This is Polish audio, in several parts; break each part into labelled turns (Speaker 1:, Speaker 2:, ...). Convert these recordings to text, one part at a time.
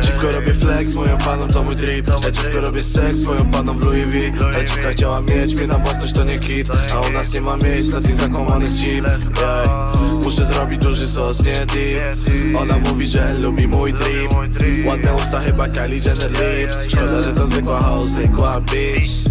Speaker 1: Dziwko robię flex, moją paną to mój drip. Ja dziwko robię seks, swoją paną w Louis V. Ta dziwka chciała mieć mnie na własność to nie kit. A u nas nie ma miejsc dla tych zakłamanych cip Ej, Muszę zrobić duży sos, nie deep. Ona mówi, że lubi mój drip. Ładne usta chyba Kylie Jenner lips. Szkoda, że to zwykła house, zwykła bitch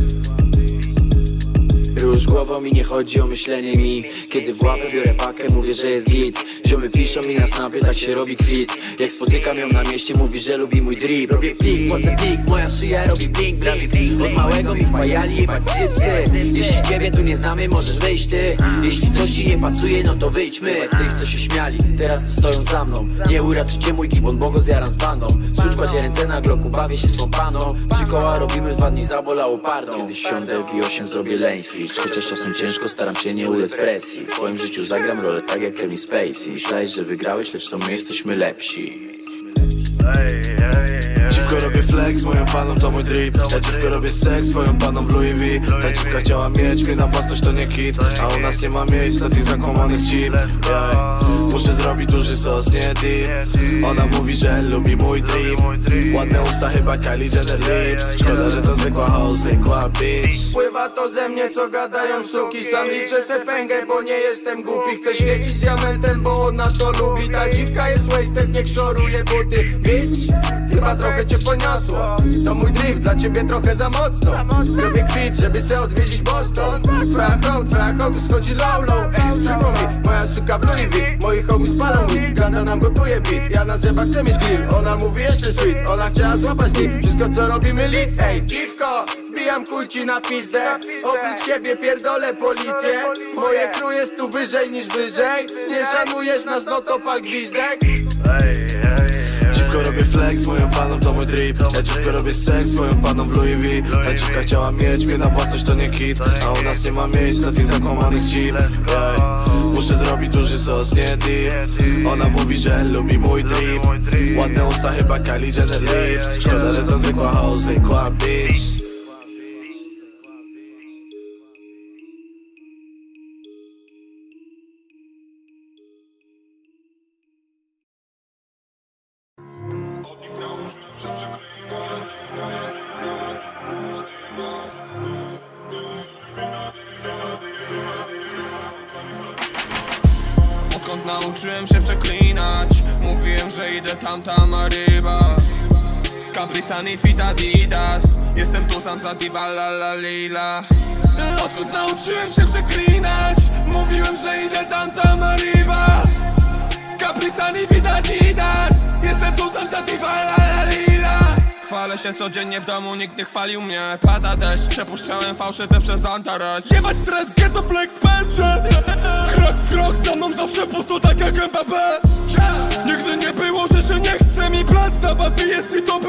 Speaker 2: Już głową mi nie chodzi o myślenie mi. Kiedy w łapę biorę pakę, mówię, że jest git. Ziomy piszą mi na snapie, tak się robi kwit. Jak spotykam ją na mieście, mówi, że lubi mój drip. Robię plik, płacę plik, moja szyja robi blink, blink Od małego mi wpajali jebać psy, psy Jeśli ciebie tu nie znamy, możesz wejść ty. Jeśli coś ci nie pasuje, no to wyjdźmy. Tych, co się śmiali, teraz stoją za mną. Nie uraczycie mój gibon, bo go zjaram z bandą. Sucz kładzie ręce na gloku, bawię się z tą paną. Trzy koła robimy, dwa dni zabolało pardą. Kiedyś siądę w i8 zrobię lane switch. Chociaż czasem ciężko, staram się nie ulec presji. W twoim życiu zagram rolę tak jak Kevin Spacey. Myślałeś, że wygrałeś, lecz to my jesteśmy lepsi
Speaker 1: Dziwko robię flex, moją paną to mój drip. Ja dziwko robię seks, swoją paną w Louis V. Ta dziwka chciała mieć mnie na własność to nie kit. A u nas nie ma miejsc dla tych zakłamanych cip Ej, Muszę zrobić duży sos, nie deep Ona mówi, że lubi mój drip Ładne usta chyba Kylie Jenner lips. Szkoda, że to zwykła house, zwykła bitch.
Speaker 3: Pływa to ze mnie, co gadają suki. Sam liczę se pęgę, bo nie jestem głupi. Chcę świecić diamentem, bo ona to lubi. Ta dziwka jest wasted, nie szoruje buty Chyba trochę cię poniosło. To mój drip, dla ciebie trochę za mocno. Robię kwit, żeby se odwiedzić Boston. Twoja hołd, twoja hołd, schodzi low, low. Ej, przykro mi, moja suka w Louis V Moi homies palą mi, ganda nam gotuje beat. Ja na zębach chcę mieć grill, ona mówi jeszcze sweet. Ona chciała złapać lit, wszystko co robimy lit. Ej, dziwko, wbijam kuj ci na pizdę. Oprócz siebie pierdolę policję. Moje crew jest tu wyżej niż wyżej. Nie szanujesz nas, no to pal gwizdek.
Speaker 1: Dziwko robię flex, moją paną to mój drip Ja dziwko robię seks, swoją paną w Louis V. Ta dziwka chciała mieć mnie na własność to nie kit. A u nas nie ma miejsc dla tych zakłamanych cip Ej, Muszę zrobić duży sos, nie deep Ona mówi, że lubi mój drip Ładne usta chyba Kylie Jenner lips. Szkoda, że to zwykła house, zwykła bitch
Speaker 4: Odkąd nauczyłem się przeklinać. Mówiłem, że idę tam, tam, a ryba. Capri Sun i Fit Adidas. Jestem tu sam za diva la la lila Odkąd nauczyłem się przeklinać Mówiłem, że idę tam, tam, a ryba. Capri Sun i Fit Adidas. Jestem tu sam za diva la Palę się codziennie w domu, nikt nie chwalił mnie. Pada deszcz, przepuszczałem fałszyte przez antares. Nie mać get ghetto flex, pension Krok w krok, za mną zawsze pusto tak jak MBB Nigdy nie było, że się nie chce mi plac Zabawy jest i to